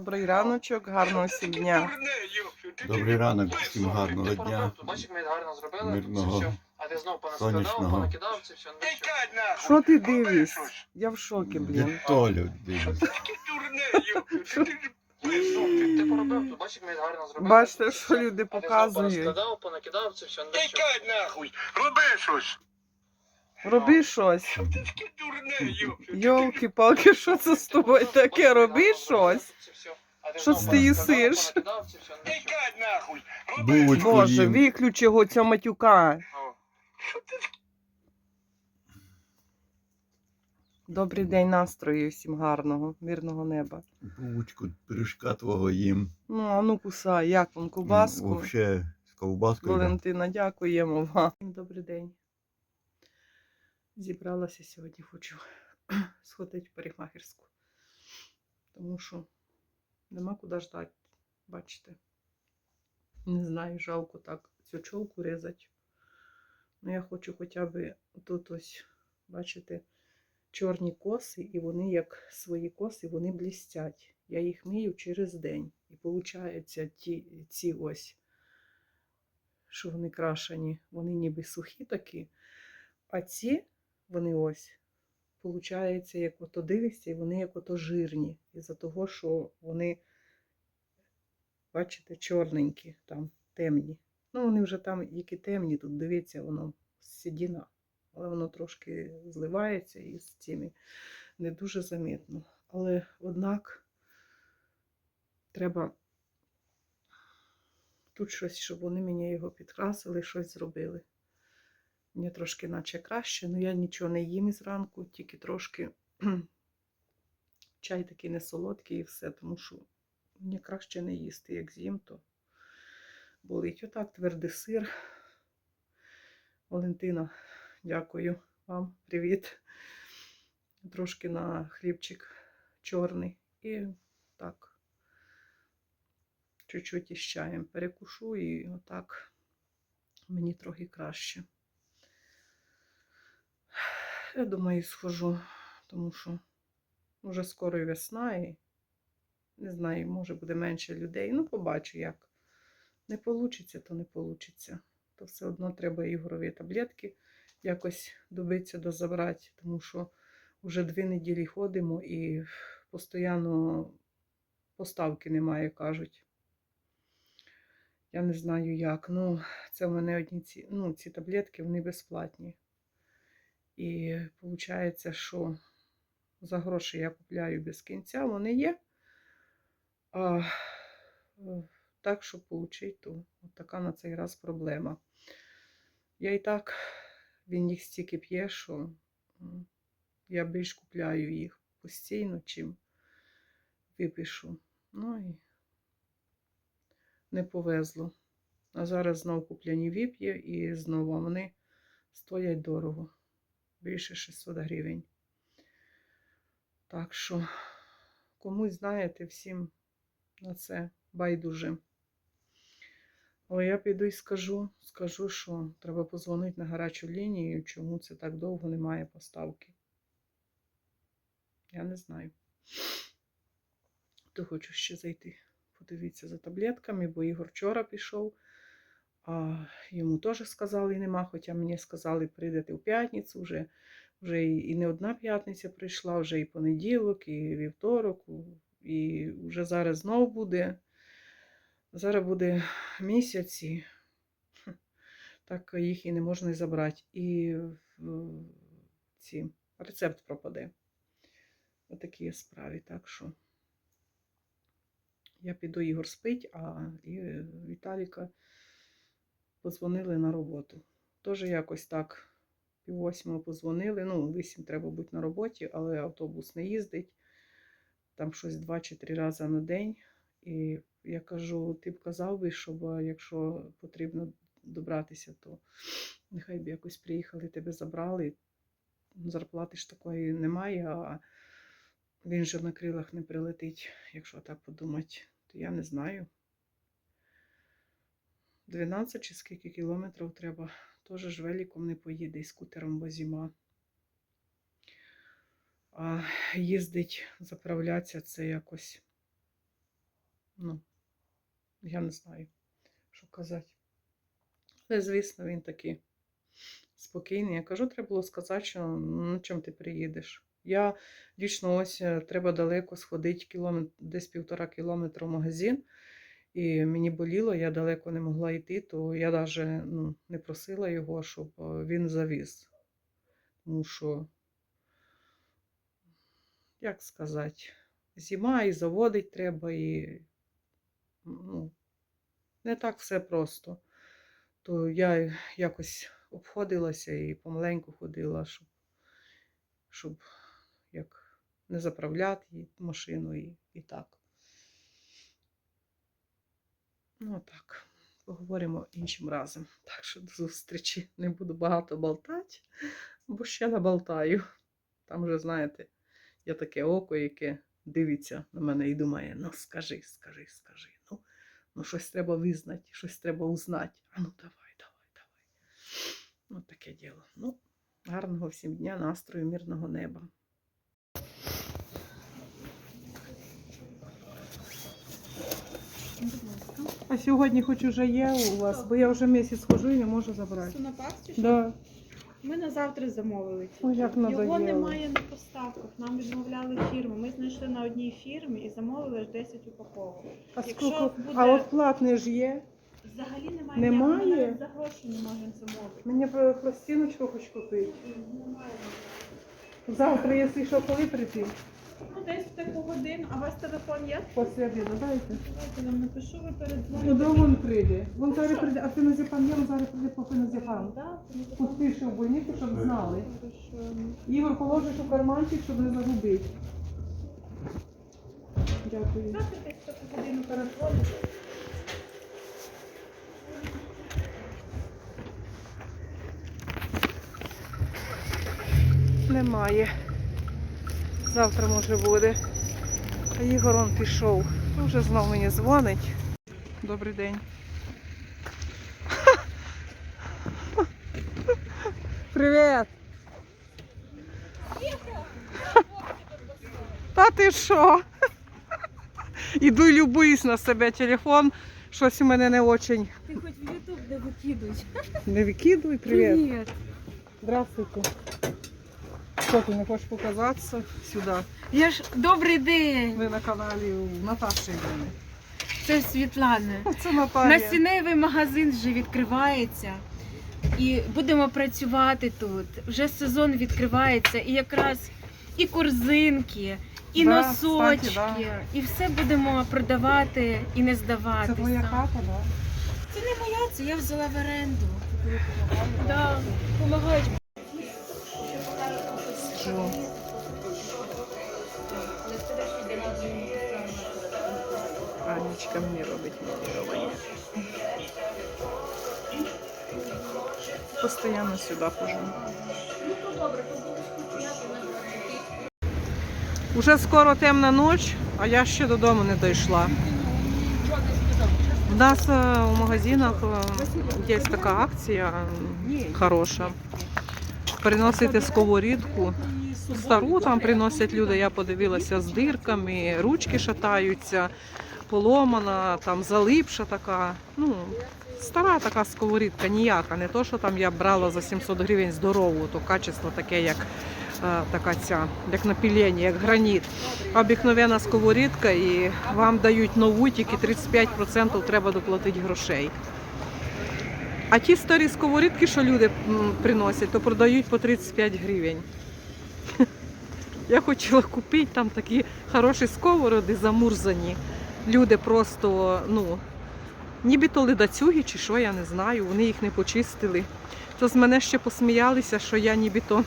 Добрий раночок, гарного всім дня. Добрий ранок, всім гарного дня. Бачиш, ми гарно зробили, Мирного, це все. А ти знов понаскладав, сонячного. понакидав, це все. ну, що? Що ти дивишся? Я в шокі, блін. Від Толю дивлюсь. Ти поробив, тут бачиш, ми гарно зробили. Бачите, це що люди А ти знов показують. понакидав, це все. ну, що? Нахуй! Роби щось! Роби щось. Йопі! Йолки-палки, що це з тобою таке? Роби щось. Що це ти їсиш? Боже, виключи його цього матюка. Добрий день настрою всім гарного, мирного неба. Булочку пиріжка твого їм. Ну, а ну кусай, як вам кубаску? Вообще з ковбаскою. Валентина, дякуємо вам. Добрий день. Зібралася сьогодні, хочу сходити в парикмахерську. Тому що нема куди ждати, бачите. Не знаю, жалко так цю чолку різати. Ну, я хочу хоча б тут ось, бачите, чорні коси, і вони, як свої коси, вони блістять. Я їх мию через день. І виходить, ті, ці ось що вони крашені, вони ніби сухі такі, а ці, вони ось, получається, як ото дивишся, і вони як ото жирні. Із-за того, що вони, бачите, чорненькі, там, темні. Ну, вони вже там, які темні, тут дивіться, воно сідіна. Але воно трошки зливається і з цими не дуже замітно. Але однак треба тут щось, щоб вони мені його підкрасили, щось зробили. Мені трошки наче краще, але я нічого не їм зранку, тільки трошки чай такий не солодкий і все, тому що мені краще не їсти, як з'їм, то болить. Отак твердий сир. Валентина, дякую вам, привіт. Трошки на хлібчик чорний. І так чуть-чуть із чаєм перекушу і отак мені трохи краще. Я думаю, схожу, тому що вже скоро весна, і не знаю, може буде менше людей. Ну, побачу як. Не вийде, то не вийде. То все одно треба ігорові таблетки якось добитися до забрати, тому що вже дві неділі ходимо і постійно поставки немає, кажуть. Я не знаю як. Ну, це в мене одні ці, ну, ці таблетки, вони безплатні. І виходить, що за гроші я купляю без кінця, вони є. А е, так, щоб отримати, то от така на цей раз проблема. Я і так, він їх стільки п'є, що я більш купляю їх постійно, чим випишу. Ну і не повезло. А зараз знов купляні віп'є і знову вони стоять дорого. Більше 600 гривень. Так що, комусь, знаєте, всім на це байдуже. Але я піду і скажу, скажу, що треба позвонити на гарячу лінію, чому це так довго немає поставки. Я не знаю. То хочу ще зайти, подивитися за таблетками, бо Ігор вчора пішов, а йому теж сказали нема, хоча мені сказали, прийдете в п'ятницю вже. Вже і не одна п'ятниця прийшла, вже і понеділок, і вівторок, і вже зараз знов буде. Зараз буде місяці, так їх і не можна і забрати. І ці рецепт пропаде. Отакі справи. Так що я піду, Ігор спить, а і Віталіка подзвонили на роботу. Теж якось так пів восьмого позвонили. Ну, вісім треба бути на роботі, але автобус не їздить. Там щось два чи три рази на день. І я кажу, ти б казав би, щоб якщо потрібно добратися, то нехай б якось приїхали, тебе забрали. Зарплати ж такої немає, а він же на крилах не прилетить, якщо так подумати, то я не знаю. 12 чи скільки кілометрів треба. Теж ж великом не поїде і скутером, бо зима. А їздить, заправлятися це якось ну, я не знаю, що казати. Але, звісно, він такий спокійний. Я кажу, треба було сказати, що «Ну, на чим ти приїдеш. Я дійсно ось е, треба далеко сходити, кілометр, десь півтора кілометра в магазин. І мені боліло, я далеко не могла йти, то я навіть ну, не просила його, щоб е, він завіз. Тому що, як сказати, зима і заводить треба, і ну, не так все просто. То я якось обходилася і помаленьку ходила, щоб, щоб як не заправляти машину і, і так. Ну так, поговоримо іншим разом. Так що до зустрічі. Не буду багато болтати, бо ще наболтаю. Там вже, знаєте, є таке око, яке дивиться на мене і думає: ну скажи, скажи, скажи. Ну, ну щось треба визнати, щось треба узнати. А ну давай, давай, давай. Ну, таке діло. Ну, гарного всім дня, настрою, мирного неба. А сьогодні хоч уже є у вас, бо я вже місяць хожу і не можу забрати. Сонопак чи що? Да. Ми на завтра замовили. тільки. Ой, як Його надоело. немає на поставках. Нам відмовляли фірми. Ми знайшли на одній фірмі і замовили аж 10 упаковок. А, Якщо скільки... буде- а от платний ж є. Взагалі немає. Немає? ніякого, ми навіть за гроші не можемо замовити. Мені б пластиночку хоч купити. Немає. Завтра, якщо що, коли прийти? Ну, десь в таку годину. А у вас телефон є? Обіду, дайте. Давайте я вам напишу, ви Ну, передзвоните. де він прийде? Він зараз прийде, а феназепам є, він зараз прийде по феназепам. Да, Тут пише в больниці, щоб знали. Хорошо. Ігор положиш у карманчик, щоб не загубити. Дякую. Завтра десь в таку годину передзвоните. Немає. Завтра може буде. А Ігор он пішов. Ну, Вже знов мені дзвонить. Добрий день. Привіт! Та ти що? Іду любуюсь на себе телефон. Щось у мене не очень. Ти хоч в Ютуб не викидуй. Не викидуй, привіт. Привіт. Здравствуйте. Що ти не хочеш показатися сюди? Я ж добрий день. Ви на каналі у Наташі Івани. Це Світлана. Це Наталія. Насінневий магазин вже відкривається. І будемо працювати тут. Вже сезон відкривається, і якраз і корзинки, і Да, носочки, кстати, і все будемо продавати і не здаватися. Це твоя хата, так? Це не моя, це я взяла в оренду. Да, допомагають. Що? Анечка мені робить моделювання. Постоянно сюди хожу. Уже скоро темна ніч, а я ще додому не дійшла. У нас е, у магазинах е, є така акція хороша. Приносите сковорідку. Стару там приносять люди, я подивилася з дирками, ручки шатаються, поломана, там залипша така. Ну, стара така сковорідка, ніяка. Не то, що там я брала за 700 гривень здорову, то качество таке, як е, така ця, як на пілені, як граніт. Обикновена сковорідка і вам дають нову, тільки 35% треба доплатити грошей. А ті старі сковорідки, що люди приносять, то продають по 35 гривень. Я хотіла купити там такі хороші сковороди замурзані. Люди просто, ну, нібито ледацюги чи що, я не знаю, вони їх не почистили. То з мене ще посміялися, що я нібито.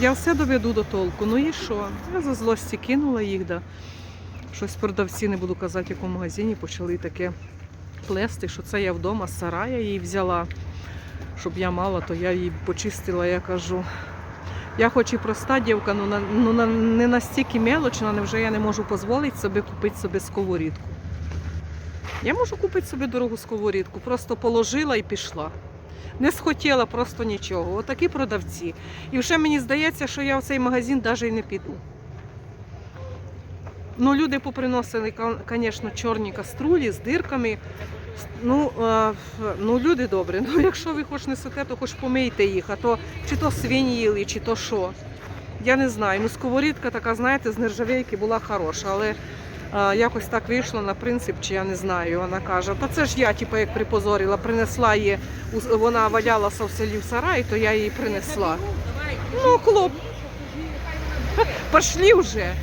Я все доведу до толку. Ну і що? Я за злості кинула їх, да. Щось продавці, не буду казати, в якому магазині, почали таке плести, що це я вдома з сарая її взяла, щоб я мала, то я її почистила, я кажу. Я хоч і проста дівка, ну, ну не настільки мелочна, невже я не можу дозволити собі купити собі сковорідку. Я можу купити собі дорогу сковорідку, просто положила і пішла. Не схотіла просто нічого. Отакі продавці. І вже мені здається, що я в цей магазин навіть і не піду. Ну, люди поприносили, звісно, чорні каструлі з дирками. Ну, ну, люди добрі. Ну, якщо ви хоч несете, то хоч помийте їх, а то чи то свині їли, чи то що. Я не знаю. Ну, сковорідка така, знаєте, з нержавейки була хороша, але е, якось так вийшло на принцип, чи я не знаю. Вона каже, та це ж я, типу, як припозорила, принесла її, вона валялася в селі в сараї, то я її принесла. Ну, хлоп, пошли вже.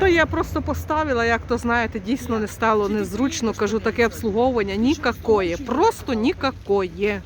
То я просто поставила, як то знаєте, дійсно не стало незручно. Кажу, таке обслуговування нікакоє, просто нікакое.